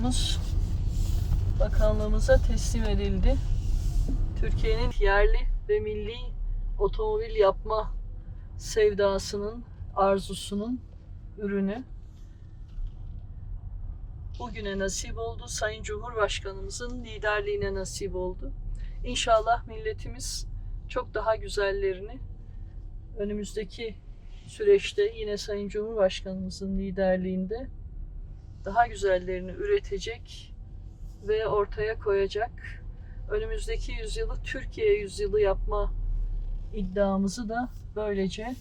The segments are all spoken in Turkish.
TOG'umuz bakanlığımıza teslim edildi. Türkiye'nin yerli ve milli otomobil yapma sevdasının, arzusunun ürünü. Bugüne nasip oldu. Sayın Cumhurbaşkanımızın liderliğine nasip oldu. İnşallah milletimiz çok daha güzellerini önümüzdeki süreçte yine Sayın Cumhurbaşkanımızın liderliğinde daha güzellerini üretecek ve ortaya koyacak. Önümüzdeki yüzyılı Türkiye yüzyılı yapma iddiamızı da böylece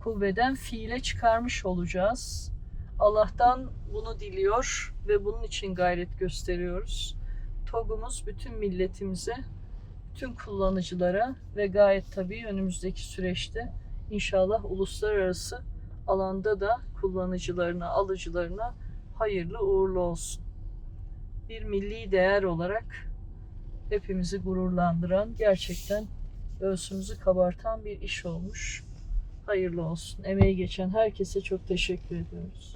kuvveden fiile çıkarmış olacağız. Allah'tan bunu diliyor ve bunun için gayret gösteriyoruz. TOG'umuz bütün milletimize, bütün kullanıcılara ve gayet tabii önümüzdeki süreçte inşallah uluslararası alanda da kullanıcılarına, alıcılarına hayırlı uğurlu olsun. Bir milli değer olarak hepimizi gururlandıran, gerçekten göğsümüzü kabartan bir iş olmuş. Hayırlı olsun. Emeği geçen herkese çok teşekkür ediyoruz.